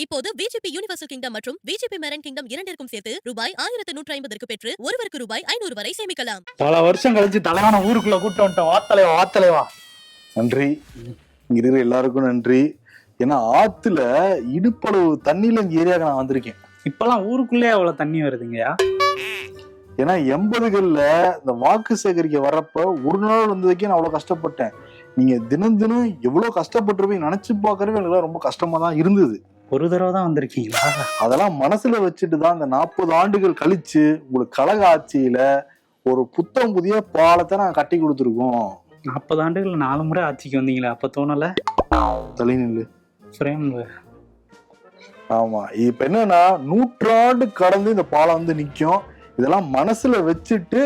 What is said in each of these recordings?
இப்போது VGP Universal kingdom மற்றும் VGP Marine kingdom இரண்டிற்கும் சேர்த்து ரூபாய் ஆயிரத்து நூற்று ஐம்பதற்கு பெற்று ஒருவருக்கு ரூபாய் ஐநூறு வரை சேமிக்கலாம். பல வருஷம் கழிச்சு தலைவன ஊருக்குள்ள கூட்டு வந்துட்டோம். வாத்தலைவா வாத்தலைவா நன்றி. இங்க இருக்கிற எல்லாருக்கும் நன்றி. ஏன்னா ஆத்துல இடுப்பளவு தண்ணியில இந்த ஏரியாவுக்கு நான் வந்திருக்கேன். இப்பெல்லாம் ஊருக்குள்ளே அவ்வளவு தண்ணி வருதுங்கய்யா? ஏன்னா எண்பதுகள்ல இந்த வாக்கு சேகரிக்க வர்றப்ப ஒரு நாள் வந்ததுக்கே நான் அவ்வளவு கஷ்டப்பட்டேன். நீங்க தினம் தினம் எவ்வளவு கஷ்டப்பட்டிருப்பீங்க நினைச்சு பாக்குறவே எனக்கு ரொம்ப கஷ்டமா தான் இருந்தது. ஒரு தடவை தான் வந்திருக்கீங்களா? அதெல்லாம் மனசுல வச்சுட்டு தான் இந்த நாற்பது ஆண்டுகள் கழிச்சு உங்களுக்கு கழக ஆட்சியில ஒரு புத்தம் புதிய பாலத்தை நான் கட்டி கொடுத்துருக்கோம். நாற்பது ஆண்டுகள் நாலு முறை ஆட்சிக்கு வந்தீங்களே அப்ப தோணல? தலைநில்லு ஃப்ரேம் ஆமா இப்ப என்னன்னா நூற்றாண்டு கடந்து இந்த பாலம் வந்து நிக்கும். இதெல்லாம் மனசுல வச்சுட்டு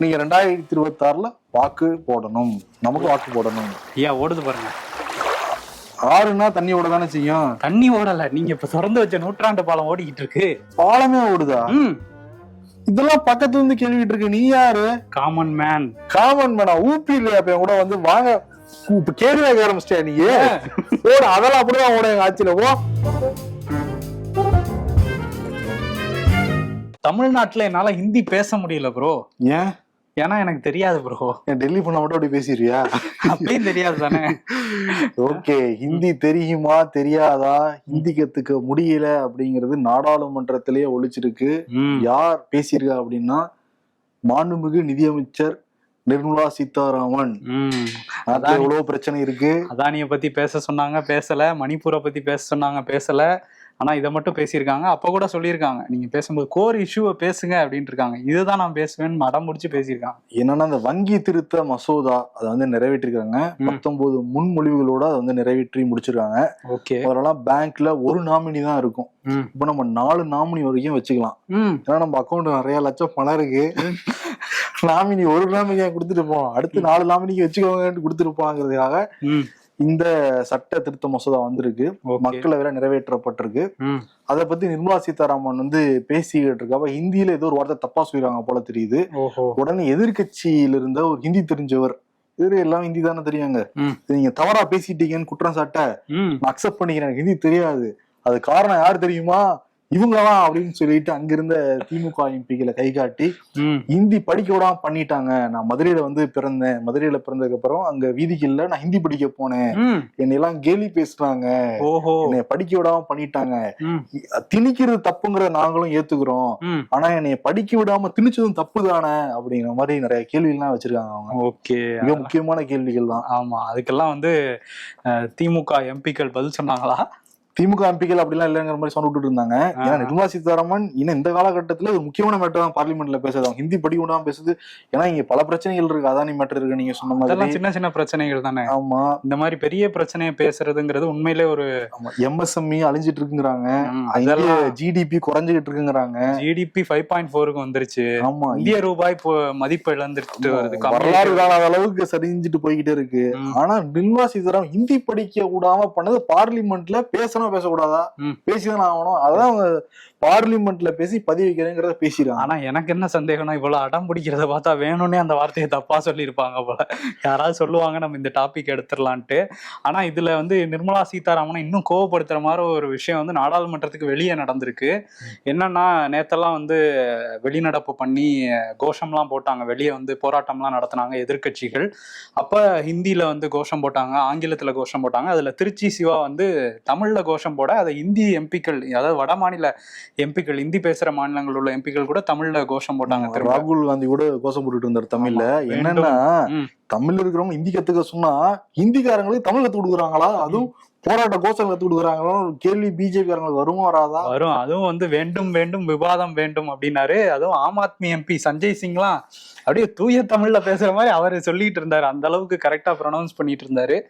நீங்க ரெண்டாயிரத்தி இருபத்தி ஆறுல வாக்கு போடணும். நமக்கு வாக்கு போடணும். ஐயா ஓடுது பாருங்க. ஆறுனா தண்ணி ஓட தானே செய்யும்? தண்ணி ஓடல. நீங்க இப்ப திறந்து வச்ச நூற்றாண்டு பாலம் ஓடிக்கிட்டு இருக்கு. பாலமே ஓடுதா? இதெல்லாம் பக்கத்துல இருந்து கேள்விட்டு இருக்கு. நீ யாரு? காமன் மேன் காமன் மேனா ஊப்பி இல்லையா இப்ப கூட வந்து? வாங்க. இப்ப கேள்வி கேட்க ஆரம்பிச்சிட்டியா நீ? ஓட அதெல்லாம் அப்படிதான் ஓட எங்க ஆட்சியில. ஓ. தமிழ்நாட்டுல என்னால ஹிந்தி பேச முடியல ப்ரோ ஏன்? ஏன்னா எனக்கு தெரியாது ப்ரோ டெல்லி பொண்ணை மட்டும் அப்படி பேசிடுறியா அப்பயும் தெரியாது தானே? ஓகே ஹிந்தி தெரியுமா தெரியாதா? ஹிந்தி கத்துக்க முடியல அப்படிங்கிறது நாடாளுமன்றத்திலேயே ஒழிச்சிருக்கு. யார் பேசியிருக்கா அப்படின்னா மாண்புமிகு நிதியமைச்சர் நிர்மலா சீதாராமன். நாட்டுல எவ்வளவு பிரச்சனை இருக்கு. அதானிய பத்தி பேச சொன்னாங்க பேசல. மணிப்பூரை பத்தி பேச சொன்னாங்க பேசல. ஆனா இதை மட்டும் பேசியிருக்காங்க. அப்ப கூட சொல்லியிருக்காங்க. நீங்க பேசும்போது கோர் இஷ்யூவை பேசுங்க அப்படின்ட்டு இருக்காங்க இதுதான் நான் பேசுவேன்னு மடம் முடிச்சு பேசியிருக்காங்க. என்னன்னா அந்த வங்கி திருத்த மசோதா அதை வந்து நிறைவேற்றிருக்காங்க. பத்தொன்பது முன்மொழிவுகளோட அதை வந்து நிறைவேற்றி முடிச்சிருக்காங்க. ஓகே. அதெல்லாம் பேங்க்ல ஒரு நாமினி தான் இருக்கும். இப்போ நம்ம நாலு நாமினி வரைக்கும் வச்சுக்கலாம். ஏன்னா நம்ம அக்கௌண்ட் நிறைய லட்சம் பணம் இருக்கு. நாமினி ஒரு நாமினியா கொடுத்துட்டு போவோம் அடுத்து நாலு நாமினிக்கு வச்சுக்கோங்கன்னு போலாங்கிறதுக்காக ம். இந்த சட்ட திருத்த மசோதா வந்திருக்கு. மக்களவையில நிறைவேற்றப்பட்டிருக்கு. அதை பத்தி நிர்மலா சீதாராமன் வந்து பேசிக்கிட்டு இருக்கப்ப ஹிந்தியில ஏதோ ஒரு வார்த்தை தப்பா சொல்லிடுறாங்க போல தெரியுது. உடனே எதிர்க்கட்சியில இருந்த ஒரு ஹிந்தி தெரிஞ்சவர் இது எல்லாம் ஹிந்தி தானே தெரியாங்க. நீங்க தவறா பேசிட்டீங்கன்னு குற்றம் சாட்ட நான் அக்செப்ட் பண்ணிக்கிறேன். ஹிந்தி தெரியாது. அது காரணம் யார் தெரியுமா? இவங்கதான் அப்படின்னு சொல்லிட்டு அங்கிருந்த திமுக எம்பிகளை கை காட்டி ஹிந்தி படிக்க விடாம பண்ணிட்டாங்க. நான் மதுரையில வந்து பிறந்தேன். மதுரையில பிறந்ததுக்கு அப்புறம் அங்க வீதிகள்ல நான் ஹிந்தி படிக்க போனேன். என்னை எல்லாம் கேலி பேசுறாங்க. ஓஹோ. என்னை படிக்க விடாம பண்ணிட்டாங்க. திணிக்கிறது தப்புங்கிறத நாங்களும் ஏத்துக்கிறோம். ஆனா என்னைய படிக்க விடாம திணிச்சதும் தப்பு தானே அப்படிங்கிற மாதிரி நிறைய கேள்வி எல்லாம் வச்சிருக்காங்க அவங்க. ஓகே. மிக முக்கியமான கேள்விகள் தான் ஆமா அதுக்கெல்லாம் வந்து திமுக எம்பிக்கள் பதில் சொன்னாங்களா? திமுக எம்பிக்கள் அப்படிலாம் இல்லைங்கிற மாதிரி சொன்ன விட்டுட்டு இருந்தாங்க. ஏன்னா நிர்மலா சீதாராமன் இன்னும் இந்த காலகட்டத்துல ஒரு முக்கியமான மேட்டர் தான் பார்லிமெண்ட்ல பேசுறது. அவங்க ஹிந்தி படிக்க விடாம பேசுது. ஏன்னா இங்க பல பிரச்சனைகள் இருக்கு. அதானி மேட்டர் இருக்கு நீங்க சொன்ன மாதிரி. சின்ன சின்ன பிரச்சனைகள் தானே. ஆமா. இந்த மாதிரி பெரிய பிரச்சனையை பேசுறதுங்கிறது உண்மையிலே ஒரு எம்எஸ்எம்இ அழிஞ்சிட்டு இருக்குங்கிறாங்க. ஜிடிபி குறைஞ்சிட்டு இருக்குங்கிறாங்க. ஜிடிபி ஃபைவ் பாயிண்ட் ஃபோருக்கு வந்துருச்சு. ஆமா. இந்திய ரூபாய் இப்போ மதிப்பு இழந்துட்டு வருது. வரலாறு காணாத அளவுக்கு சரிஞ்சிட்டு போய்கிட்டே இருக்கு. ஆனா நிர்மலா சீதாராமன் ஹிந்தி படிக்க விடாம பண்ணது பார்லிமெண்ட்ல பேசணும் பேசக்கூடாதா ம். பேசிதானே ஆகணும் அதான் அவங்க பார்லிமெண்ட்ல பேசி பதிவு வைக்கிறேங்கிறத பேசிடுறாங்க. ஆனா எனக்கு என்ன சந்தேகம்னா இவ்வளவு அடம் பிடிக்கிறத பார்த்தா வேணும்னே அந்த வார்த்தையை தப்பா சொல்லியிருப்பாங்க போல. யாராவது சொல்லுவாங்க நம்ம இந்த டாபிக் எடுத்துடலான்ட்டு. ஆனா இதுல வந்து நிர்மலா சீதாராமனை இன்னும் கோவப்படுத்துற மாதிரி ஒரு விஷயம் வந்து நாடாளுமன்றத்துக்கு வெளியே நடந்திருக்கு. என்னன்னா நேத்தெல்லாம் வந்து வெளிநடப்பு பண்ணி கோஷம்லாம் போட்டாங்க. வெளியே வந்து போராட்டம்லாம் நடத்தினாங்க எதிர்க்கட்சிகள். அப்ப ஹிந்தியில வந்து கோஷம் போட்டாங்க ஆங்கிலத்துல கோஷம் போட்டாங்க. அதுல திருச்சி சிவா வந்து தமிழ்ல கோஷம் போட அதை இந்தி எம்பிக்கள் அதாவது வட மாநில எம்பிக்கள் இந்தி பேசுற மாநிலங்கள் உள்ள எம்பிக்கள் கூட தமிழ்ல கோஷம் போட்டாங்க ராகுல் காந்தி கூட கோஷம் போட்டுட்டு இருந்தாரு தமிழ்ல. என்னன்னா ம். தமிழ்ல இருக்கிறவங்க ஹிந்தி கத்துக்க சொன்னா ஹிந்திக்காரங்களுக்கு தமிழ் கத்து கொடுக்குறாங்களா? அதுவும் போராட்ட கோஷம் கத்து கொடுக்குறாங்களா? கேள்வி பிஜேபி காரங்களுக்கு வருமா வராதா? வரும். அதுவும் வந்து வேண்டும் வேண்டும் விவாதம் வேண்டும் அப்படின்னாரு. அதுவும் ஆம் ஆத்மி எம்பி சஞ்சய் சிங்லாம் அப்படியே தூய தமிழ்ல பேசுற மாதிரி அவர் சொல்லிட்டு இருந்தாரு. அந்த அளவுக்கு கரெக்டா ப்ரொனவுன்ஸ் பண்ணிட்டு இருந்தாரு.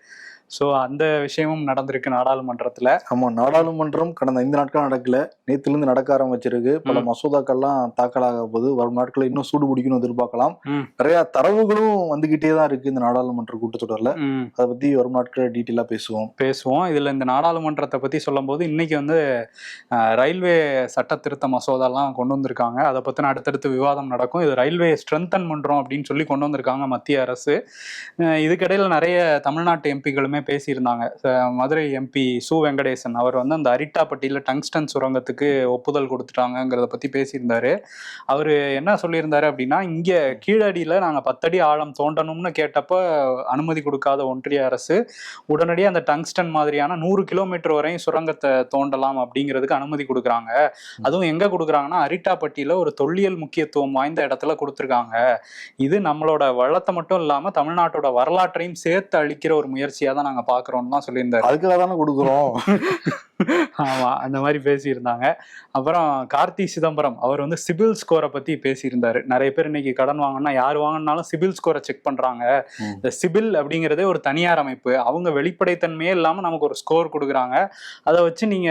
சோ அந்த விஷயமும் நடந்திருக்கு நாடாளுமன்றத்துல. ஆமா நாடாளுமன்றம் கடந்த ஐந்து நாட்கள் நடக்கல. நேத்துல இருந்து நடக்க ஆரம்பிச்சிருக்கு. பல. மசோதாக்கள்லாம் தாக்கலாக போகுது. வரும் நாட்களில் இன்னும் சூடு பிடிக்கணும் எதிர்பார்க்கலாம். நிறைய தரவுகளும் வந்துகிட்டே தான் இருக்கு இந்த நாடாளுமன்ற கூட்டத்தொடர்ல. அதை பத்தி வரும் நாட்களில் டீட்டெயிலா பேசுவோம். பேசுவோம். இதுல இந்த நாடாளுமன்றத்தை பத்தி சொல்லும்போது இன்னைக்கு வந்து ரயில்வே சட்ட திருத்த மசோதாலாம் கொண்டு வந்திருக்காங்க. அதை பத்தின அடுத்தடுத்து விவாதம் நடக்கும். இது ரயில்வே ஸ்ட்ரென்தன் பண்றோம் அப்படின்னு சொல்லி கொண்டு வந்திருக்காங்க மத்திய அரசு. இதுக்கிடையில நிறைய தமிழ்நாட்டு எம்பிகளுமே பேசியிருந்தாங்க. மதுரை எம்பி சு வெங்கடேசன் அவர் வந்து அந்த அரிட்டாப்பட்டியில் டங்ஸ்டன் சுரங்கத்துக்கு ஒப்புதல் கொடுத்துட்டாங்கங்கிறத பற்றி பேசியிருந்தாரு. அவர் என்ன சொல்லியிருந்தாரு அப்படின்னா இங்கே கீழடியில் நாங்கள் பத்தடி ஆழம் தோண்டணும்னு கேட்டப்போ அனுமதி கொடுக்காத ஒன்றிய அரசு உடனடியாக அந்த டங்ஸ்டன் மாதிரியான நூறு கிலோமீட்டர் வரையும் சுரங்கத்தை தோண்டலாம் அப்படிங்கிறதுக்கு அனுமதி கொடுக்குறாங்க. அதுவும் எங்கே கொடுக்குறாங்கன்னா அரிட்டாப்பட்டியில் ஒரு தொல்லியல் முக்கியத்துவம் வாய்ந்த இடத்துல கொடுத்துருக்காங்க. இது நம்மளோட வளத்தை மட்டும் இல்லாமல் தமிழ்நாட்டோட வரலாற்றையும் சேர்த்து அழிக்கிற ஒரு முயற்சியாக தான் நாங்க பாக்குறோம்னு தான் சொல்லியிருந்தாரு. அதுக்காக தானே கொடுக்குறோம். ஆமா அந்த மாதிரி பேசியிருந்தாங்க. அப்புறம் கார்த்தி சிதம்பரம் அவர் வந்து சிபில் ஸ்கோரை பத்தி பேசியிருந்தாரு. நிறைய பேர் இன்னைக்கு கடன் வாங்கினா யார் வாங்கினாலும் சிபில் ஸ்கோரை செக் பண்றாங்க. இந்த சிபில் அப்படிங்கிறதே ஒரு தனியார் அமைப்பு. அவங்க வெளிப்படைத்தன்மையே இல்லாம நமக்கு ஒரு ஸ்கோர் கொடுக்குறாங்க. அதை வச்சு நீங்க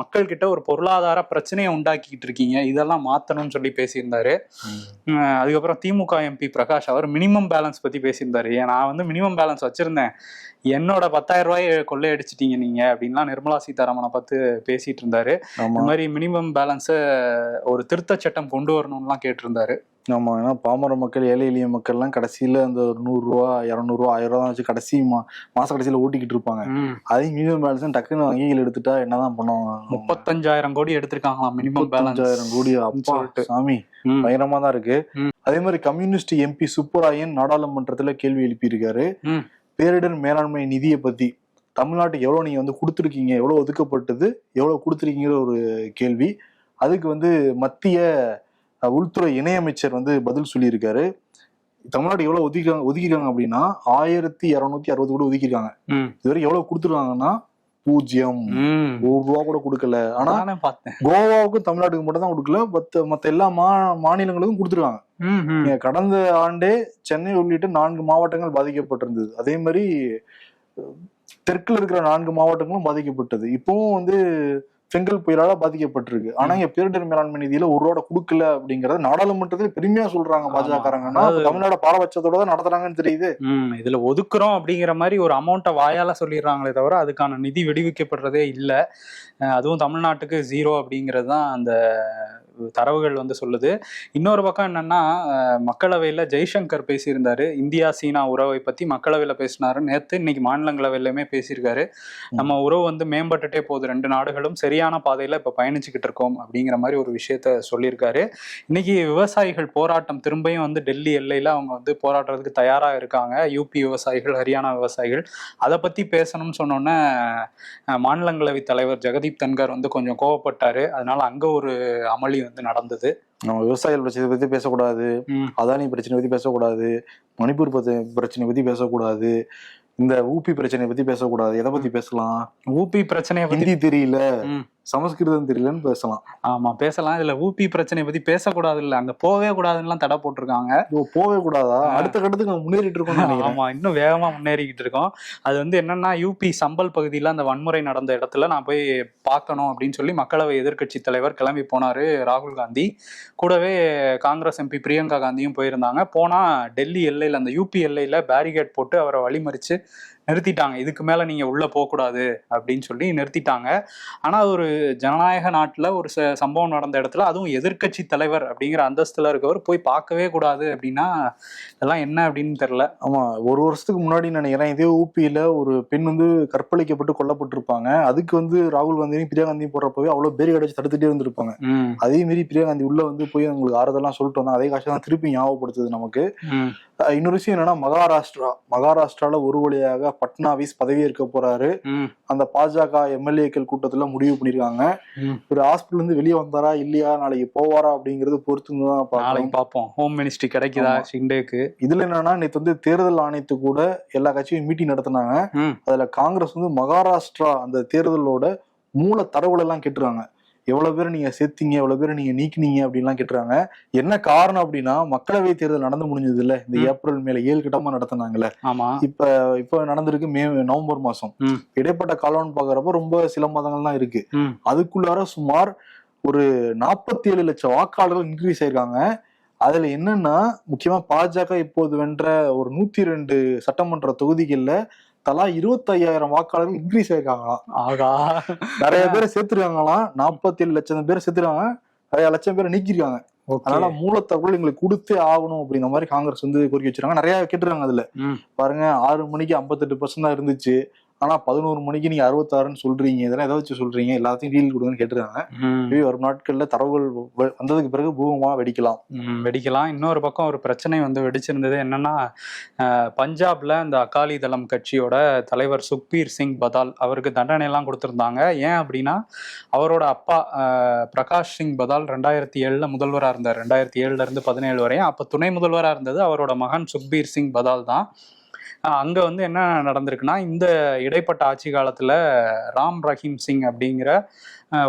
மக்கள் கிட்ட ஒரு பொருளாதார பிரச்சனையை உண்டாக்கிட்டு இருக்கீங்க. இதெல்லாம் மாத்தணும்னு சொல்லி பேசியிருந்தாரு. அதுக்கப்புறம் திமுக எம்பி பிரகாஷ் அவர் மினிமம் பேலன்ஸ் பத்தி பேசியிருந்தாரு. நான் வந்து மினிமம் பேலன்ஸ் வச்சிருந்தேன். என்னோட பத்தாயிரம் ரூபாயை கொள்ளையடிச்சிட்டீங்க நீங்க அப்படின்லாம் நிர்மலா சீதாராமனை பார்த்து பேசிட்டு இருந்தாரு. இந்த மாதிரி மினிமம் பேலன்ஸை ஒரு திருத்த சட்டம் கொண்டு வரணும்லாம் கேட்டிருந்தாரு. ஆமா ஏன்னா பாமர மக்கள் ஏழை எளிய மக்கள் எல்லாம் கடைசியில அந்த ஒரு நூறு ரூபா இருநூறு ரூபா ஆயிரம் ரூபா தான் வச்சு கடைசி மா மாச கடைசியில ஓட்டிக்கிட்டு இருப்பாங்க. அதையும் மினிமம் பேலன்ஸ் டக்குன்னு வங்கிகள் எடுத்துட்டா என்னதான் பண்ணுவாங்க? முப்பத்தஞ்சாயிரம் கோடி எடுத்திருக்காங்களாம் மினிமம் பேலன்ஸ் முப்பத்தஞ்சாயிரம் கோடி. அப்பா. சாமி பயங்கரமா தான் இருக்கு. அதே மாதிரி கம்யூனிஸ்ட் எம்பி சுப்பராயன் நாடாளுமன்றத்துல கேள்வி எழுப்பியிருக்காரு. பேரிடர் மேலாண்மை நிதியை பத்தி தமிழ்நாட்டுக்கு எவ்வளவு நீங்க வந்து கொடுத்துருக்கீங்க? எவ்வளவு ஒதுக்கப்பட்டது? எவ்வளவு கொடுத்துருக்கீங்கிற ஒரு கேள்வி. அதுக்கு வந்து மத்திய உள்துறை இணையமைச்சர் வந்து பதில் சொல்லியிருக்காரு. தமிழ்நாடு எவ்வளவு ஒதுக்கிருக்காங்க ஒதுக்கிருக்காங்க அப்படின்னா ஆயிரத்தி இருநூத்தி அறுபது கூட ஒதுக்கிருக்காங்க. ம். இதுவரை எவ்வளவு கொடுத்துருக்காங்கன்னா பூஜ்ஜியம். ஒரு ரூபா கூட கொடுக்கல. ஆனா கோவாவுக்கும் தமிழ்நாட்டுக்கு மட்டும் தான் கொடுக்கல. மத்த மத்த எல்லா மா மாநிலங்களுக்கும் கொடுத்துருக்காங்க. கடந்த ஆண்டே சென்னை உள்ளிட்ட நான்கு மாவட்டங்கள் பாதிக்கப்பட்டிருந்தது. அதே மாதிரி தெற்குல இருக்கிற நான்கு மாவட்டங்களும் பாதிக்கப்பட்டது. இப்பவும் வந்து செங்கல் புயலால பாதிக்கப்பட்டிருக்கு. ஆனா இங்க பேரிடர் மேலாண்மை நிதியில ஒரு ரூபா கொடுக்கல அப்படிங்கறத நாடாளுமன்றத்துல பெருமையா சொல்றாங்க அதாவது- தமிழ்நாட பாரபட்சத்தோட தான் நடத்துறாங்கன்னு தெரியுது. ம் இதுல ஒதுக்குறோம் அப்படிங்கிற மாதிரி ஒரு அமௌண்ட்டை வாயால சொல்லிடுறாங்களே தவிர அதுக்கான நிதி விடுவிக்கப்படுறதே இல்லை. அதுவும் தமிழ்நாட்டுக்கு ஜீரோ அப்படிங்கிறது தான் அந்த தரவுகள் வந்து சொல்லுது. இன்னொரு பக்கம் என்னன்னா மக்களவையில் ஜெய்சங்கர் பேசியிருந்தாரு. இந்தியா சீனா உறவை பத்தி மக்களவையில் பேசினாரு. நேற்று இன்னைக்கு மாநிலங்களவையிலுமே பேசியிருக்காரு. நம்ம உறவு வந்து மேம்பட்டுட்டே போகுது. ரெண்டு நாடுகளும் சரியான பாதையில இப்ப பயணிச்சுக்கிட்டு இருக்கோம் அப்படிங்கிற மாதிரி ஒரு விஷயத்த சொல்லியிருக்காரு. இன்னைக்கு விவசாயிகள் போராட்டம் திரும்பியும் வந்து டெல்லி எல்லையில அவங்க வந்து போராடுறதுக்கு தயாரா இருக்காங்க. யூபி விவசாயிகள் ஹரியானா விவசாயிகள். அதை பத்தி பேசணும்னு சொன்னோன்னே மாநிலங்களவை தலைவர் ஜெகதீப் தன்கர் வந்து கொஞ்சம் கோவப்பட்டாரு. அதனால அங்க ஒரு அமளி வந்து நடந்தது. நம்ம விவசாயிகள் பிரச்சனை பத்தி பேசக்கூடாது. அதானி பிரச்சனை பத்தி பேசக்கூடாது மணிப்பூர் பிரச்சனை பத்தி பேசக்கூடாது இந்த ஊபி பிரச்சனை பத்தி பேசக்கூடாது. எதை பத்தி பேசலாம்? ஊபி பிரச்சனையை பத்தி தெரியல. சமஸ்கிருதம் தெரியலன்னு பேசலாம். ஆமா பேசலாம். இதுல ஊபி பிரச்சனையை பத்தி பேசக்கூடாது இல்ல அங்க போகவே கூடாதுன்னுலாம் தடை போட்டிருக்காங்க. போகவே கூடாதா? அடுத்த கட்டத்துக்கு முன்னேறிட்டு நினைக்கிறேன் ஆமா இன்னும் வேகமா முன்னேறிக்கிட்டு இருக்கோம். அது வந்து என்னன்னா யூபி சம்பல் பகுதியில அந்த வன்முறை நடந்த இடத்துல நான் போய் பார்க்கணும் அப்படின்னு சொல்லி மக்களவை எதிர்க்கட்சி தலைவர் கிளம்பி போனாரு ராகுல் காந்தி. கூடவே காங்கிரஸ் எம்பி பிரியங்கா காந்தியும் போயிருந்தாங்க. போனா டெல்லி எல்லையில அந்த யூபி எல்லையில பேரிகேட் போட்டு அவரை வழிமறிச்சு நிறுத்திட்டாங்க. இதுக்கு மேல நீங்க உள்ள போகக்கூடாது அப்படின்னு சொல்லி நிறுத்திட்டாங்க. ஆனா அது ஒரு ஜனநாயக நாட்டுல ஒரு ச- சம்பவம் நடந்த இடத்துல அதுவும் எதிர்க்கட்சி தலைவர் அப்படிங்கிற அந்தஸ்துல இருக்கவர் போய் பார்க்கவே கூடாது அப்படின்னா இதெல்லாம் என்ன அப்படின்னு தெரியல. ஆமா ஒரு வருஷத்துக்கு முன்னாடி நினைக்கிறேன் இதே ஊபியில ஒரு பெண் வந்து கற்பழிக்கப்பட்டு கொல்லப்பட்டிருப்பாங்க. அதுக்கு வந்து ராகுல் காந்தியும் பிரியா காந்தியும் போடுறப்பவே அவ்வளவு பேர் கிடைச்சு தடுத்துட்டே இருந்திருப்பாங்க. அதே மாரி பிரியா காந்தி உள்ள வந்து போய் அவங்களுக்கு ஆறுதெல்லாம் சொல்லிட்டு வந்தாங்க. அதே காட்சி தான் திருப்பி ஞாபகப்படுத்துது நமக்கு. இன்னொரு விஷயம் என்னன்னா மகாராஷ்டிரா. மகாராஷ்டிரால ஒரு வழியாக பட்னாவிஸ் பதவியேற்க போறாரு. அந்த பாஜக எம்எல்ஏக்கள் கூட்டத்துல முடிவு பண்ணிருக்காங்க. ஒரு ஹாஸ்பிட்டல் இருந்து வெளியே வந்தாரா இல்லையா நாளைக்கு போவாரா அப்படிங்கறது பொறுத்து தான் பார்ப்போம். ஹோம் மினிஸ்ட்ரி கிடைக்குதா ஆமா. ஷிண்டேக்கு இதுல என்னன்னா நேத்து வந்து தேர்தல் ஆணையத்து கூட எல்லா கட்சியும் மீட்டிங் நடத்தினாங்க. அதுல காங்கிரஸ் வந்து மகாராஷ்டிரா அந்த தேர்தலோட மூல தரவுகள் எல்லாம் கேட்டுருக்காங்க. எவ்வளவு பேர் நீங்க சேர்த்தீங்க எவ்வளவு பேர் நீங்க நீக்கினீங்க அப்படின்லாம் கேட்டுறாங்க என்ன காரணம் அப்படின்னா மக்களவை தேர்தல் நடந்து முடிஞ்சது இல்ல இந்த. ஏப்ரல் மேல ஏழு கட்டமா நடத்தினாங்கல்ல ஆமா இப்ப இப்ப நடந்திருக்கு மே நவம்பர் மாசம். இடைப்பட்ட காலம்னு பாக்குறப்ப ரொம்ப சில மாதங்கள் தான் இருக்கு. அதுக்குள்ளார சுமார் ஒரு நாற்பத்தி ஏழு லட்சம் வாக்காளர்கள் இன்க்ரீஸ் ஆயிருக்காங்க அதுல என்னன்னா முக்கியமா பாஜக இப்போது வென்ற ஒரு நூத்தி ரெண்டு சட்டமன்ற தொகுதிகள்ல தலா இருபத்தையாயிரம் வாக்காளர்கள் இன்க்ரீஸ் ஆயிருக்காங்களாம் ஆகா. நிறைய பேரை சேர்த்துருக்காங்களாம் நாற்பத்தி ஏழு லட்சம் பேர் சேர்த்துருக்காங்க. நிறைய லட்சம் பேரை நீக்கிருக்காங்க அதனால மூலத்தகவல் எங்களுக்கு கொடுத்தே ஆகணும் அப்படிங்கிற மாதிரி காங்கிரஸ் வந்து கோரிக்கை வச்சிருக்காங்க. நிறைய கேட்டுருக்காங்க அதுல. பாருங்க ஆறு மணிக்கு ஐம்பத்தெட்டு பர்சன்ட் தான் இருந்துச்சு. ஆனா பதினோரு மணிக்கு நீங்க அறுபத்தாறுன்னு சொல்றீங்க. இதெல்லாம் எதை வச்சு சொல்றீங்க? எல்லாத்தையும் டீல் கொடுங்கன்னு கேட்டுருக்காங்க. வரும் நாட்கள்ல தரவுகள் வந்ததுக்கு பிறகு பூகமா வெடிக்கலாம். வெடிக்கலாம். இன்னொரு பக்கம் ஒரு பிரச்சனை வந்து வெடிச்சிருந்தது என்னன்னா பஞ்சாப்ல இந்த அகாலி தளம் கட்சியோட தலைவர் சுக்பீர் சிங் பதால் அவருக்கு தண்டனை எல்லாம் கொடுத்திருந்தாங்க. ஏன் அப்படின்னா அவரோட அப்பா பிரகாஷ் சிங் பதால் ரெண்டாயிரத்தி ஏழுல முதல்வராக இருந்தார். ரெண்டாயிரத்தி ஏழுல இருந்து பதினேழு வரையும். அப்போ துணை முதல்வராக இருந்தது அவரோட மகன் சுக்பீர் சிங் பதால் தான். அங்க வந்து என்ன நடந்திருக்குன்னா இந்த இடைப்பட்ட ஆட்சி காலத்துல ராம் ரஹீம் சிங் அப்படிங்கிற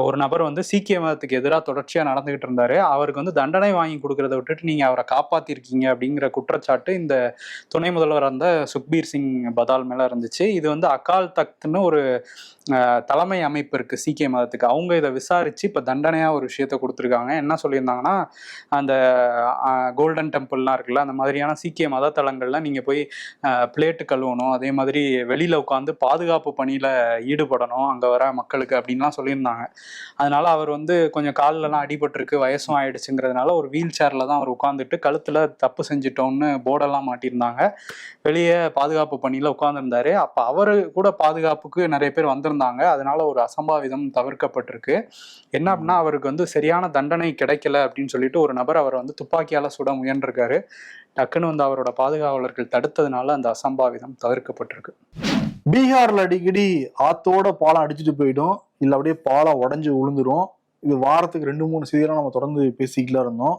ஒரு நபர் வந்து சீக்கிய மதத்துக்கு எதிராக தொடர்ச்சியாக நடந்துகிட்டு இருந்தாரு. அவருக்கு வந்து தண்டனை வாங்கி கொடுக்கறத விட்டுட்டு நீங்க அவரை காப்பாத்திருக்கீங்க அப்படிங்கிற குற்றச்சாட்டு இந்த துணை முதல்வர் அந்த சுக்பீர் சிங் பதால் மேல இருந்துச்சு. இது வந்து அகால் தக்த்னு ஒரு தலைமை அமைப்பு இருக்கு சீக்கிய மதத்துக்கு. அவங்க இதை விசாரிச்சு இப்ப தண்டனையா ஒரு விஷயத்த கொடுத்துருக்காங்க. என்ன சொல்லியிருந்தாங்கன்னா அந்த கோல்டன் டெம்பிள்லாம் இருக்குல்ல அந்த மாதிரியான சீக்கிய மத தலங்கள்லாம் நீங்க போய் பிளேட்டு கழுவணும் அதே மாதிரி வெளியில உட்காந்து பாதுகாப்பு பணியில ஈடுபடணும் அங்க வர மக்களுக்கு அப்படின்லாம் சொல்லியிருந்தாங்க. அதனால அவர் வந்து கொஞ்சம் கால்லலாம் அடிபட்டிருக்கு வயசும் ஆயிடுச்சுங்கிறதுனால ஒரு வீல் சேர்ல தான் அவர் உட்காந்துட்டு கழுத்துல தப்பு செஞ்சிட்டோம்னு போர்டெல்லாம் மாட்டியிருந்தாங்க. வெளியே பாதுகாப்பு பணியில உட்கார்ந்திருந்தாரு. அப்ப அவரு கூட பாதுகாப்புக்கு நிறைய பேர் வந்திருந்தாங்க. அதனால ஒரு அசம்பாவிதம் தவிர்க்கப்பட்டிருக்கு. என்ன அப்படின்னா அவருக்கு வந்து சரியான தண்டனை கிடைக்கல அப்படின்னு சொல்லிட்டு ஒரு நபர் அவரை வந்து துப்பாக்கியால சுட முயன்றிருக்காரு. டக்குன்னு வந்து அவரோட பாதுகாவலர்கள் தடுத்ததுனால அந்த அசம்பாவிதம் தவிர்க்கப்பட்டிருக்கு. பீகார்ல அடிக்கடி ஆத்தோட பாலம் அடிச்சுட்டு போயிடும். இல்ல அப்படியே பாலம் உடைஞ்சு விழுந்துரும் இது வாரத்துக்கு ரெண்டு மூணு செய்தியெல்லாம் நம்ம தொடர்ந்து பேசிக்கிட்டு இருந்தோம்.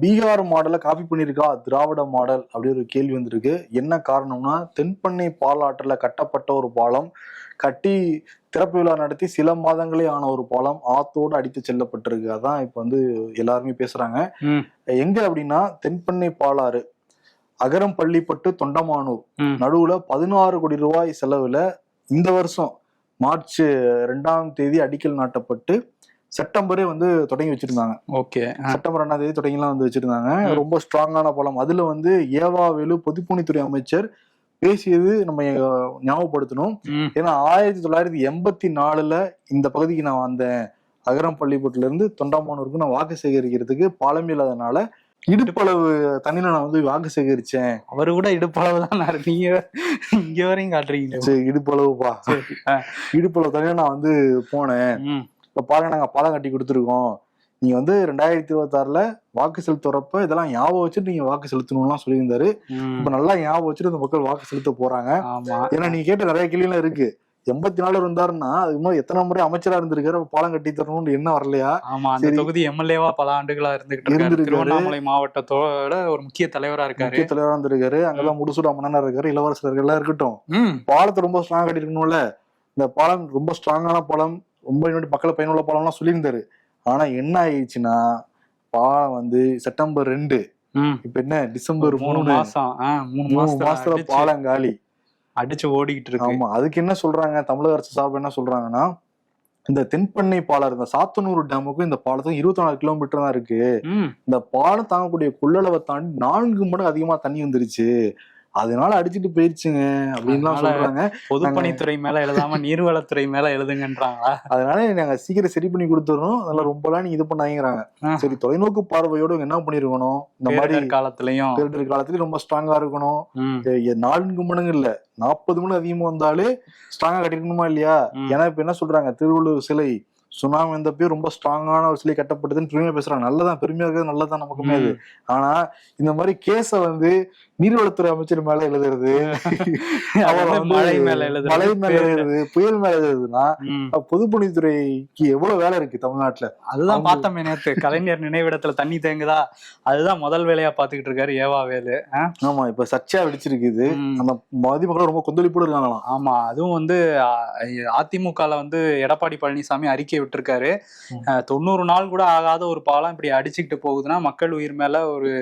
பீகார் மாடலை காப்பி பண்ணியிருக்கா திராவிட மாடல் அப்படி ஒரு கேள்வி வந்திருக்கு. என்ன காரணம்னா தென்பண்ணை பாலாற்றுல கட்டப்பட்ட ஒரு பாலம் கட்டி திறப்பு விழா நடத்தி சில மாதங்களே ஆன ஒரு பாலம் ஆத்தோடு அடித்து செல்லப்பட்டிருக்கு. அதான் இப்ப வந்து எல்லாருமே பேசுறாங்க. ம். எங்க அப்படின்னா தென்பண்ணை பாலாறு அகரம் பள்ளிப்பட்டு தொண்டமானூர். நடுவுல பதினாறு கோடி ரூபாய் செலவுல இந்த வருஷம் மார்ச் ரெண்டாம் தேதி அடிக்கல் நாட்டப்பட்டு செப்டம்பரே வந்து தொடங்கி வச்சிருந்தாங்க. ஓகே. செப்டம்பர் ரெண்டாம் தேதி தொடங்கிலாம் வந்து வச்சிருந்தாங்க. ரொம்ப ஸ்ட்ராங்கான பாலம் அதுல வந்து ஏவாவேலு பொதுப்பணித்துறை அமைச்சர் பேசியது நம்ம ஞாபகப்படுத்தணும். ஏன்னா ஆயிரத்தி தொள்ளாயிரத்தி எண்பத்தி நாலுல இந்த பகுதிக்கு நான் வந்தேன். அகரம் பள்ளிப்பட்டுல இருந்து தொண்டாமானூருக்கு நான் வாக்கு சேகரிக்கிறதுக்கு பாலம் இல்லாதனால இடுப்பளவு தண்ணியில நான் வந்து வாக்கு சேகரிச்சேன். அவரு கூட இடுப்பளவு தான் நீங்க இங்க வரையும் காட்டுறீங்க. சரி இடுப்பளவுப்பா. இடுப்பளவு தண்ணியில நான் வந்து போனேன். இப்ப பாருங்க நாங்க பாலம் கட்டி கொடுத்துருக்கோம். நீங்க வந்து ரெண்டாயிரத்தி இருபத்தாறுல வாக்கு செலுத்துறப்ப இதெல்லாம் ஞாபகம் வச்சுட்டு நீங்க வாக்கு செலுத்தணும்லாம் சொல்லியிருந்தாரு. இப்ப நல்லா ஞாபகம் வச்சுட்டு இந்த மக்கள் வாக்கு செலுத்த போறாங்க. ஏன்னா நீங்க கேட்ட நிறைய கேள்விலாம் இருக்கு. எண்பத்தி நாலு இருந்தாருன்னா அதுக்கு முன்னாடி எத்தனை முறை அமைச்சரா இருந்திருக்காரு பாலம் கட்டி தரணும்னு என்ன வரலையா? ஆமா அந்த. தொகுதி எம்எல்ஏவா பல ஆண்டுகளா இருந்துகிட்டு இருக்காரு. திருவண்ணாமலை மாவட்டத்தோட ஒரு முக்கிய தலைவரா இருக்காரு. முக்கிய தலைவரா இருந்திருக்காரு. அங்கெல்லாம் முடிசூட மன்னனா இருக்காரு இளவரசர்கள் எல்லாம் இருக்கட்டும். பாலத்தை ரொம்ப ஸ்ட்ராங் கட்டி இருக்கணும்ல இந்த பாலம் ரொம்ப ஸ்ட்ராங்கான பாலம் ரொம்ப இன்னொரு மக்கள் பயனுள்ள பாலம்லாம் சொல்லியிருந்தாரு. ஆனா என்ன ஆயிடுச்சுன்னா பாலம் வந்து செப்டம்பர் ரெண்டு. இப்ப என்ன? டிசம்பர் மூணு மாசம். மூணு மாசத்துல பாலம் காலி. அடிச்சு ஓடிக்கிட்டு இருக்கு. ஆமா அதுக்கு என்ன சொல்றாங்க? தமிழக அரசு சார்பு என்ன சொல்றாங்கன்னா இந்த தென்பண்ணை பாலம் இந்த சாத்தனூர் டேமுக்கும் இந்த பாலத்துக்கும் இருபத்தி நாலு கிலோமீட்டர் தான் இருக்கு. இந்த பாலம் தாங்கக்கூடிய கொள்ளளவை தாண்டி நான்கு மடங்கு அதிகமா தண்ணி வந்துருச்சு. அதனால அடிச்சிட்டு போயிருச்சுங்க அப்படின்லாம் அதனால- சொல்றாங்க. பொதுப்பணித்துறை மேல எழுதாம நீர்வளத்துறை மேல எழுதுங்கன்றாங்களா? அதனால நாங்க சீக்கிரம் சரி பண்ணி கொடுத்துறோம் அதெல்லாம் ரொம்பலாம் நீங்க இது பண்ணாங்கிறாங்க. சரி தொலைநோக்கு பார்வையோட என்ன பண்ணிருக்கணும்? இந்த மாதிரி காலத்திலயும். பேரிடர் காலத்துலயும் ரொம்ப ஸ்ட்ராங்கா இருக்கணும். நான்கு மடங்கு இல்ல. நாற்பது மடங்கு அதிகமா வந்தாலே ஸ்ட்ராங்கா கட்டிருக்கணுமா இல்லையா. ஏன்னா இப்ப என்ன சொல்றாங்க? திருவள்ளுவர் சிலை சுனாமி வந்தப்போ ரொம்ப ஸ்ட்ராங்கான ஒரு சிலை கட்டப்பட்டதுன்னு பெருமையா பேசுறாங்க. நல்லதான் பெருமையா இருக்கிறது நல்லதான் நமக்குமே அது. ஆனா இந்த மாதிரி கேஸ வந்து நீர்வளத்துறை அமைச்சர் மேல எழுதுறது மழை மேல எழுதுறது, புயல் மேல. எழுதுறதுன்னா பொதுப்பணித்துறைக்கு எவ்வளவு வேலை இருக்கு தமிழ்நாட்டுல? அதுதான் பார்த்தோமே நேத்து. கலைஞர் நினைவிடத்துல தண்ணி தேங்குதா? அதுதான் முதல் வேலையா பாத்துக்கிட்டு இருக்காரு ஏவா வேலு? ஆமா இப்ப சர்ச்சையா வெடிச்சிருக்கு இது ம். அந்த மதிமக்கள் ரொம்ப கொந்தளிப்போடு இருக்காங்களாம். ஆமா அதுவும் வந்து அதிமுகல வந்து எடப்பாடி பழனிசாமி அறிக்கை விட்டிருக்காரு. தொண்ணூறு நாள் கூட ஆகாத ஒரு பாலம் இப்படி அடிச்சுக்கிட்டு போகுதுன்னா மக்கள் உயிர் மேல ஒரு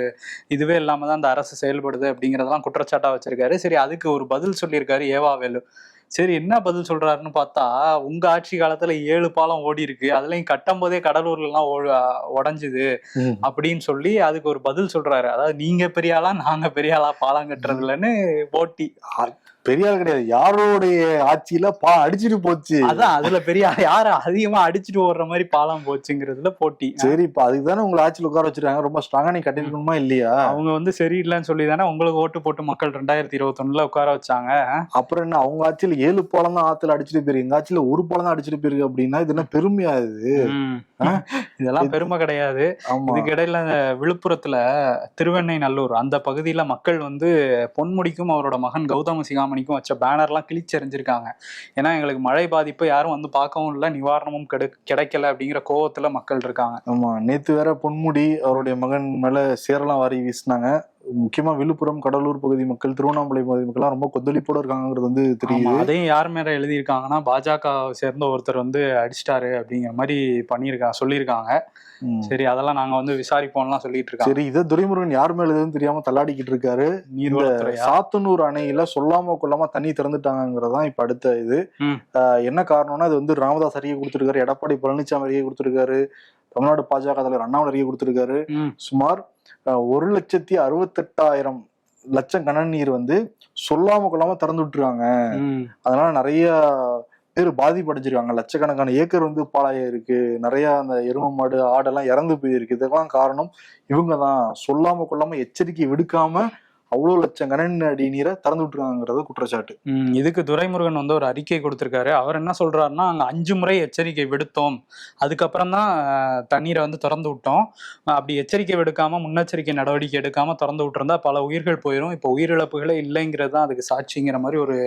இதுவே இல்லாம தான் அந்த அரசு செயல்படுது அப்படிங்கறதெல்லாம் குற்றச்சாட்டா வச்சிருக்காரு. சரி அதுக்கு ஒரு பதில் சொல்லியிருக்காரு ஏவா வேலு. சரி என்ன பதில் சொல்றாருன்னு பார்த்தா உங்க ஆட்சி காலத்துல ஏழு பாலம் ஓடி இருக்கு. அதுலயும் கட்டும் போதே கடலூர்ல எல்லாம் உடைஞ்சுது. அப்படின்னு சொல்லி அதுக்கு ஒரு பதில் சொல்றாரு. அதாவது நீங்க பெரிய ஆளா நாங்க பெரிய ஆளா பாலம் கட்டுறதுலன்னு போட்டி பெரிய ஆள் கிடையாது. யாரோடைய ஆட்சியில பா அடிச்சிட்டு போச்சு? அதான் அதுல பெரிய ஆள் யாரு அதிகமா அடிச்சுட்டு ஓடுற மாதிரி பாலம் போச்சுங்கிறதுல போட்டி. சரி இப்ப அதுக்கு தானே உங்களை ஆட்சியில் உட்கார வச்சிருக்காங்க? ரொம்ப ஸ்ட்ராங்கா நீ கட்டிருக்கணுமா இல்லையா? அவங்க வந்து சரியில்லைன்னு சொல்லி தானே உங்களுக்கு ஓட்டு போட்டு மக்கள் ரெண்டாயிரத்தி இருபத்தொன்னுல உட்கார வச்சாங்க. அப்புறம் என்ன அவங்க ஆட்சியில ஏழு பாலம் தான் ஆத்துல அடிச்சிட்டு போயிருக்கு எங்க ஆட்சியில ஒரு பாலம் தான் அடிச்சிட்டு போயிருக்கு அப்படின்னா இது என்ன பெருமையா இது. இதெல்லாம் பெருமை கிடையாது. இதுக்கு இடையில விழுப்புரத்துல திருவெண்ணை நல்லூர் அந்த பகுதியில மக்கள் வந்து பொன்முடிக்கும் அவரோட மகன் கௌதம சிகாமணிக்கும் வச்ச பேனர்லாம் கிழிச்செறிஞ்சிருக்காங்க. ஏன்னா எங்களுக்கு மழை பாதிப்பு யாரும் வந்து பார்க்கவும் இல்லை நிவாரணமும் கிடை கிடைக்கல அப்படிங்கிற கோவத்துல மக்கள் இருக்காங்க. ஆமா நேத்து வேற பொன்முடி அவருடைய மகன் மேல சேரெல்லாம் வாரி வீசினாங்க. முக்கியமா விழுப்புரம் கடலூர் பகுதி மக்கள் திருவண்ணாமலை பகுதி மக்கள் ரொம்ப கொந்தளிப்போட இருக்காங்கிறது வந்து தெரியுது. அதையும் யார் மேல எழுதியிருக்காங்கன்னா பாஜக சேர்ந்த ஒருத்தர் வந்து அடிச்சிட்டாரு அப்படிங்கிற மாதிரி பண்ணியிருக்கா சொல்லியிருக்காங்க. சரி அதெல்லாம் நாங்க வந்து விசாரிப்போம்லாம் சொல்லிட்டு இருக்காங்க. சரி இதை துரைமுருகன் யார் மேல எதுவும் தெரியாம தள்ளாடிக்கிட்டு இருக்காரு? சாத்தனூர் அணையில சொல்லாம கொள்ளாம தண்ணி திறந்துட்டாங்கிறதான் இப்ப அடுத்த இது. என்ன காரணம்னா இது வந்து ராமதாஸ் அறிக்கை கொடுத்திருக்காரு எடப்பாடி பழனிசாமி அறிக்கை கொடுத்திருக்காரு. தமிழ்நாடு பாஜக தலைவர் அண்ணாமலை அறிக்கை கொடுத்திருக்காரு. சுமார் ஒரு லட்சத்தி அறுபத்தெட்டாயிரம் லட்சம் கனல் நீர் வந்து சொல்லாம கொள்ளாம திறந்து விட்டுருக்காங்க. அதனால நிறைய பேர் பாதிப்படைஞ்சிருக்காங்க. லட்சக்கணக்கான ஏக்கர் வந்து பாழாய இருக்கு. நிறைய அந்த எரும மாடு ஆடெல்லாம் இறந்து போயிருக்கு. இதுக்கெல்லாம் காரணம் இவங்க தான் சொல்லாம கொள்ளாம எச்சரிக்கை விடுக்காம அவ்வளவு லட்சம் கனன் அடி நீரை திறந்து விட்டுருக்காங்கிறது குற்றச்சாட்டு. இதுக்கு துரைமுருகன் வந்து ஒரு அறிக்கை கொடுத்திருக்காரு. அவர் என்ன சொல்றாருன்னா அங்க அஞ்சு முறை எச்சரிக்கை விடுத்தோம். அதுக்கப்புறம் தான் தண்ணீரை வந்து திறந்து விட்டோம். அப்படி எச்சரிக்கை விடுக்காம முன்னெச்சரிக்கை நடவடிக்கை எடுக்காம திறந்து விட்டுருந்தா பல உயிர்கள் போயிடும் இப்போ உயிரிழப்புகளே இல்லைங்கிறது தான் அதுக்கு சாட்சிங்கிற மாதிரி ஒரு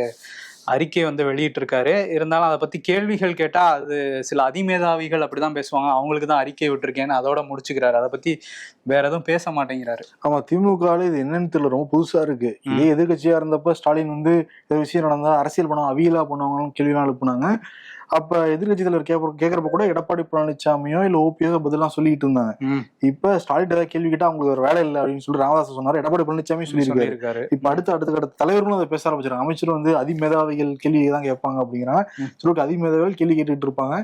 அறிக்கை வந்து வெளியிட்டிருக்காரு. இருந்தாலும் அதை பத்தி கேள்விகள் கேட்டா அது சில அதிமேதாவிகள் அப்படிதான் பேசுவாங்க. அவங்களுக்கு தான் அறிக்கை விட்டுருக்கேன்னு அதோட முடிச்சுக்கிறாரு. அதை பத்தி வேற எதுவும் பேச மாட்டேங்கிறாரு. ஆமா திமுக இது என்னன்னு தெரியல. ரொம்ப புதுசா இருக்கு. இதே எதிர்கட்சியா இருந்தப்ப ஸ்டாலின் வந்து விஷயம் நடந்தா அரசியல் பண்ணுவாங்க அவியலா பண்ணுவாங்கன்னு கேள்விலாம் எழுப்புனாங்க. அப்ப எதிர்கட்சி தலைவர் கேக்குறப்ப கூட எடப்பாடி பழனிசாமியோ இல்ல ஓபியோ பதிலாம் சொல்லிட்டு இருந்தாங்க. இப்ப ஸ்டாலின் ஏதாவது கேள்வி கேட்டா அவங்களுக்கு ஒரு வேலை இல்லை அப்படின்னு சொல்லி ராமதாஸ் சொன்னாரு. எடப்பாடி பழனிசாமி சொல்லியிருக்காரு. இப்ப அடுத்த அடுத்த கட்ட தலைவர்களும் அதை பேச ஆரம்பிச்சிருக்காங்க அமைச்சரும் வந்து அதிமேதாவிகள் கேள்வி தான் கேட்பாங்க அப்படிங்கிறாங்க. சொல்லிட்டு அதிமேதாவிகள் கேள்வி கேட்டுட்டு இருப்பாங்க.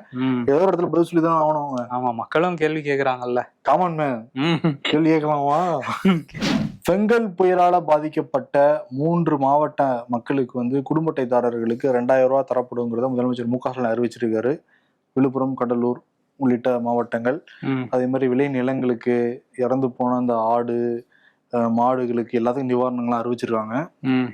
ஏதோ ஒரு இடத்துல பதில் சொல்லி தான் ஆகணும் ஆமா மக்களும் கேள்வி கேக்குறாங்கல்ல. காமன் மேன் கேள்வி கேட்கலாமா? செங்கல் புயலால பாதிக்கப்பட்ட மூன்று மாவட்ட மக்களுக்கு வந்து குடும்ப அட்டைதாரர்களுக்கு ரெண்டாயிரம் ரூபாய் தரப்படுங்கிறத முதலமைச்சர் மு க ஸ்டாலின் அறிவிச்சிருக்காரு விழுப்புரம் கடலூர் உள்ளிட்ட மாவட்டங்கள். அதே மாதிரி விளை நிலங்களுக்கு இறந்து போன அந்த ஆடு மாடுகளுக்கு எல்லாத்துக்கும் நிவாரணங்கள்லாம் அறிவிச்சிருக்காங்க.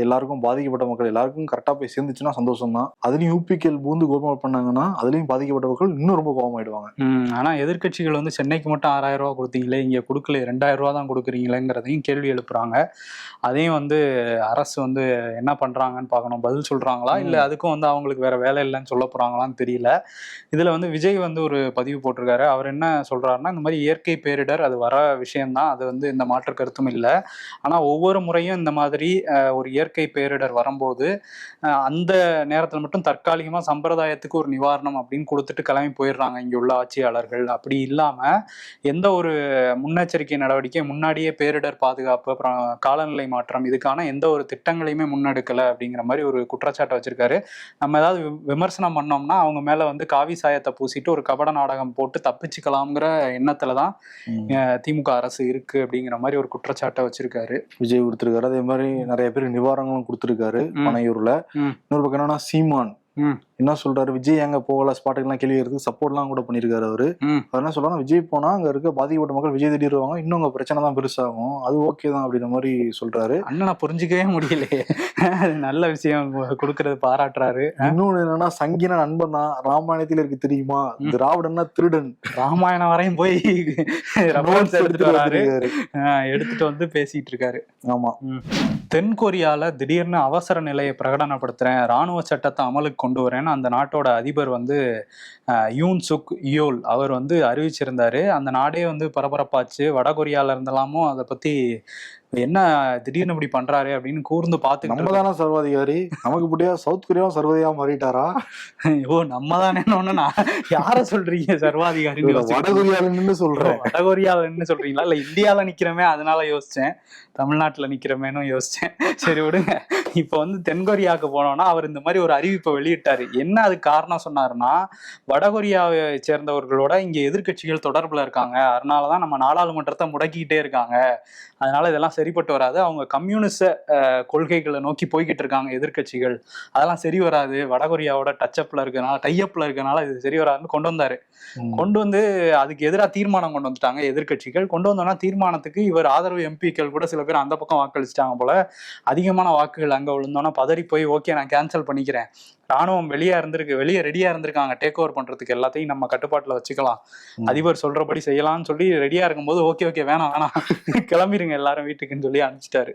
எல்லாருக்கும் பாதிக்கப்பட்ட மக்கள் எல்லாருக்கும் கரெக்டா போய் சேர்ந்துச்சுன்னா சந்தோஷம் தான் அதுலயும் யூபிக்கல் பூந்து கோபம் பண்ணாங்கன்னா அதுலயும் பாதிக்கப்பட்ட மக்கள் இன்னும் ரொம்ப கோபமாயிடுவாங்க. ம், ஆனா எதிர்க்கட்சிகள் வந்து சென்னைக்கு மட்டும் ஆறாயிரம் ரூபாய் கொடுத்தீங்களே இங்க கொடுக்கல ரெண்டாயிரம் ரூபாய் தான் கொடுக்குறீங்களேங்கிறதையும் கேள்வி எழுப்புறாங்க. அதையும் வந்து அரசு வந்து என்ன பண்றாங்கன்னு பார்க்கணும். பதில் சொல்றாங்களா? இல்ல அதுக்கும் வந்து அவங்களுக்கு வேற வேலை இல்லைன்னு சொல்ல போறாங்களான்னு தெரியல. இதுல வந்து விஜய் வந்து ஒரு பதிவு போட்டிருக்காரு. அவர் என்ன சொல்றாருன்னா இந்த மாதிரி இயற்கை பேரிடர் அது வர விஷயம்தான். அது வந்து இந்த மாற்று கருத்தும் இல்லை. ஆனா ஒவ்வொரு முறையும் இந்த மாதிரி ஒரு இயற்கை பேரிடர் வரும்போது அந்த நேரத்தில் மட்டும் தற்காலிகமா சம்பிரதாயத்துக்கு ஒரு நிவாரணம் அப்படின்னு கொடுத்துட்டு கிளம்பி போயிடுறாங்க இங்க உள்ள ஆட்சியாளர்கள். அப்படி இல்லாம எந்த ஒரு முன்னெச்சரிக்கை நடவடிக்கை முன்னாடியே பேரிடர் பாதுகாப்பு அப்புறம் காலநிலை மாற்றம் இதுக்கான எந்த ஒரு திட்டங்களையுமே முன்னெடுக்கல அப்படிங்கிற மாதிரி ஒரு குற்றச்சாட்டை வச்சிருக்காரு. நம்ம ஏதாவது விமர்சனம் பண்ணோம்னா அவங்க மேல வந்து காவி சாயத்தை பூசிட்டு ஒரு கபட நாடகம் போட்டு தப்பிச்சுக்கலாம்ங்கிற எண்ணத்துல தான் திமுக அரசு இருக்கு அப்படிங்கிற மாதிரி ஒரு குற்றச்சாட்டை வச்சிருக்காரு விஜய் கொடுத்திருக்காரு அதே மாதிரி நிறைய பேர் நிவாரணங்களும் கொடுத்திருக்காரு ம். பனையூர்ல ம். இன்னொரு பக்கம் என்னன்னா சீமான். என்ன சொல்றாரு? விஜய் எங்க போகல? ஸ்பாட்டுக்கெல்லாம் கேள்வி எடுத்து சப்போர்ட்லாம் கூட பண்ணிருக்காரு அவரு. என்ன சொல்றாரு விஜய் போனா அங்க இருக்க பாதிக்கப்பட்ட மக்கள் விஜய் தேடி வருவாங்க. இன்னும் உங்க பிரச்சனை தான் பெருசாகும். அது ஓகே தான் அப்படின்ற மாதிரி சொல்றாரு. அண்ணனை புரிஞ்சுக்கவே முடியலையே. அது நல்ல விஷயம். கொடுக்கறது பாராட்டுறாரு. இன்னொன்னு என்னன்னா சங்கின நண்பன் தான். ராமாயணத்துல இருக்கு தெரியுமா? திராவிடன்னா திருடன். ராமாயணம் வரையும் போய் எடுத்துட்டு வராரு. எடுத்துட்டு வந்து பேசிட்டு இருக்காரு. ஆமா. தென் கொரியால திடீர்னு அவசர நிலையை பிரகடனப்படுத்துறேன் ராணுவ சட்டத்தை அமலுக்கு கொண்டு ஏன்னா அந்த நாட்டோட அதிபர் வந்து யூன் சுக் யோல். அவர் வந்து அறிவிச்சிருந்தாரு. அந்த நாடே வந்து பரபரப்பாச்சு. வட கொரியால இருந்தெல்லாமும் அதை பத்தி என்ன திடீர்னு இப்படி பண்றாரு? அப்படின்னு கூர்ந்து நம்ம பாத்துக்கிட்டு தானே சர்வாதிகாரி. நமக்கு இப்படியா சவுத் கொரியாவும் சர்வதியா மாறிட்டாரா? ஓ நம்ம தானே நான் யார சொல்றீங்க சர்வாதிகாரி வட கொரியால நின்னு சொல்றேன் வட கொரியால என்ன சொல்றீங்களா? இல்ல இந்தியால நிக்கிறமே அதனால யோசிச்சேன். தமிழ்நாட்டுல நிக்கிறமேனும் யோசிச்சேன். சரி விடுங்க. இப்ப வந்து தென்கொரியாவுக்கு போனோம்னா அவர் இந்த மாதிரி ஒரு அறிவிப்பை வெளியிட்டாரு. என்ன அது காரணம் சொன்னாருன்னா வடகொரியாவை சேர்ந்தவர்களோட இங்க எதிர்க்கட்சிகள் தொடர்புல இருக்காங்க. அதனாலதான் நம்ம நாடாளுமன்றத்தை முடக்கிக்கிட்டே இருக்காங்க. அதனால இதெல்லாம் சரிப்பட்டு வராது. அவங்க கம்யூனிச கொள்கைகளை நோக்கி போய்கிட்டு இருக்காங்க எதிர்க்கட்சிகள். அதெல்லாம் சரி வராது. வடகொரியாவோட டச்சப்ல இருக்கனால டைஅப்ல இருக்கனால இது சரி வராதுன்னு கொண்டு வந்தாரு. கொண்டு வந்து அதுக்கு எதிராக தீர்மானம் கொண்டு வந்துட்டாங்க எதிர்க்கட்சிகள். கொண்டு வந்தோம்னா தீர்மானத்துக்கு இவர் ஆதரவு எம்பிக்கள் கூட சில பேர் அந்த பக்கம் வாக்களிச்சிட்டாங்க போல. அதிகமான வாக்குகள் அங்க விழுந்தோன்னா பதறி போய் ஓகே நான் கேன்சல் பண்ணிக்கிறேன். ராணுவம் வெளியே இருந்திருக்கு வெளியே ரெடியா இருந்திருக்காங்க. டேக் ஓவர் பண்றதுக்கு எல்லாத்தையும் நம்ம கட்டுப்பாட்டுல வச்சுக்கலாம். அதிபர் சொல்றபடி செய்யலாம்னு சொல்லி ரெடியா இருக்கும்போது ஓகே ஓகே வேணாம் வேணாம். கிளம்பிருங்க எல்லாரும் வீட்டுக்குன்னு சொல்லி அனுப்பிச்சிட்டாரு.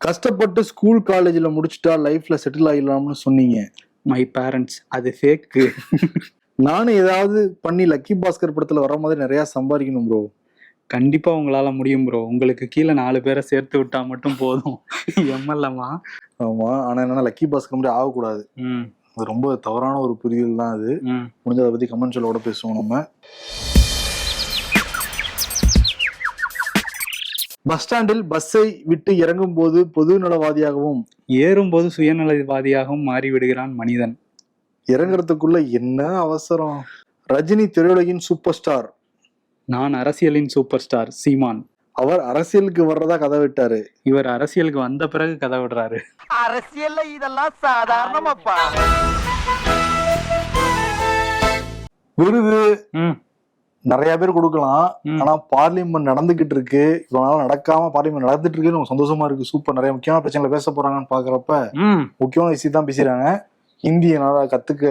கஷ்டப்பட்டு ஸ்கூல் காலேஜ்ல முடிச்சுட்டா லைஃப்ல செட்டில் ஆகிடலாம்னு சொன்னீங்க. மை பேரண்ட்ஸ் அது ஃபேக்கு நானும் ஏதாவது பண்ணி லக்கி பாஸ்கர் படத்துல வர மாதிரி நிறைய சம்பாதிக்கணும் ப்ரோ கண்டிப்பா உங்களால முடியும் ப்ரோ உங்களுக்கு கீழே நாலு பேரை சேர்த்து விட்டா மட்டும் போதும். எம்எல்ஏமா ஆமா. ஆனா என்னன்னா லக்கி பாஸ்கர் மாதிரி ஆகக்கூடாது. ம். அது ரொம்ப தவறான ஒரு புரிதல் தான் அது. ம். முடிஞ்ச அதை பத்தி கமெண்ட் சொல்லோட பேசுவோம் நம்ம. பஸ் ஸ்டாண்டில் பஸ்ஸை விட்டு இறங்கும் போது பொது நலவாதியாகவும் ஏறும்போது சுயநலவாதியாகவும் மாறி விடுகிறான் மனிதன். இறங்குறதுக்குள்ள என்ன அவசரம்? ரஜினி திரையுலகின் சூப்பர் ஸ்டார் நான் அரசியலின் சூப்பர் ஸ்டார் சீமான். அவர் அரசியலுக்கு வர்றதா கதை விட்டாரு. இவர் அரசியலுக்கு வந்த பிறகு கதை விடுறாரு. அரசியல்ல இதெல்லாம் சாதாரணமாப்பா. விருது ம். நிறைய பேர் கொடுக்கலாம். ஆனா பார்லிமெண்ட் நடந்துகிட்டு இருக்கு. இவ்வளவு நாள் நடக்காம பார்லிமெண்ட் நடந்துட்டு இருக்கு நமக்கு சந்தோஷமா இருக்கு. சூப்பர். நிறைய முக்கியமான பிரச்சனைகளை பேச போறாங்கன்னு பாக்குறப்ப ம். முக்கியமான விஷயம் தான் பேசுறாங்க இந்தியனால கத்துக்க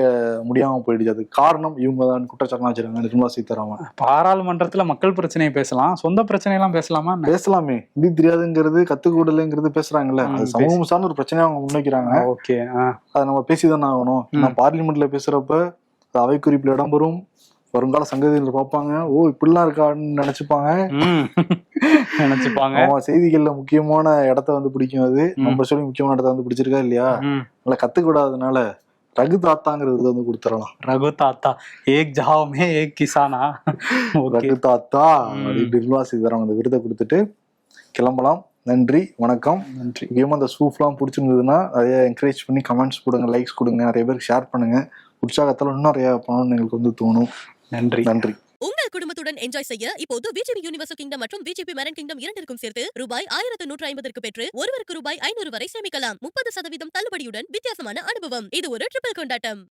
முடியாம போயிடுச்சு. அது காரணம் இவங்க தான் குற்றச்சாட்டு வச்சிருக்காங்க நிர்மலா சீதாராமன். பாராளுமன்றத்துல மக்கள் பிரச்சனையை பேசலாம். சொந்த பிரச்சனையெல்லாம் பேசலாமா? என்ன? பேசலாமே. ஹிந்தி தெரியாதுங்கிறது கத்துக்கூடலைங்கிறது பேசுறாங்கல்ல. அது சமூகம் சார்ந்த ஒரு பிரச்சனையை அவங்க முன்வைக்கிறாங்க. ஓகே அதை நம்ம பேசிதானே ஆகணும். நான் பார்லிமெண்ட்ல பேசுறப்ப அவை குறிப்பில் இடம்பெறும் வருங்கால சங்கதிகள் பார்ப்பாங்க ஓ இப்படிலாம் இருக்கான்னு நினைச்சுப்பாங்க. நினைச்சுப்பாங்க. ஆமா செய்திகள்ல முக்கியமான இடத்த வந்து பிடிக்கும் அது. நம்ம சொல்லி முக்கியமான இடத்த வந்து பிடிச்சிருக்கா இல்லையா? நல்லா கத்துக்கூடாதனால ரகு தாத்தாங்கிறது வந்து கொடுத்துடலாம். ரகு தாத்தா ஏக் ஜாவமே ஏக் கிசானா. ரகு தாத்தா நிர்மலா சீதாராமன் அந்த விருதை கொடுத்துட்டு கிளம்பலாம். நன்றி வணக்கம். நன்றி. முக்கியமா அந்த சூஃப்லாம் பிடிச்சிருந்ததுன்னா நிறைய என்கரேஜ் பண்ணி கமெண்ட்ஸ் கொடுங்க லைக்ஸ் கொடுங்க நிறைய பேருக்கு ஷேர் பண்ணுங்க. உற்சாகத்தால இன்னும் நிறைய பண்ணணும்னு எங்களுக்கு வந்து தோணும். நன்றி. நன்றி. உங்கள் குடும்பத்துடன் என்ஜாய் செய்ய இப்போது விஜிபி யூனிவர்சல் கிங்டம் மற்றும் விஜிபி மெரன் கிங்டம் இரண்டிற்கும் சேர்த்து ரூபாய் ஆயிரத்து நூற்று ஐம்பதற்கு பெற்று ஒருவருக்கு ரூபாய் ஐநூறு வரை சேமிக்கலாம். முப்பது சதவீதம் தள்ளுபடியுடன் வித்தியாசமான அனுபவம். இது ஒரு ட்ரிபிள் கொண்டாட்டம்.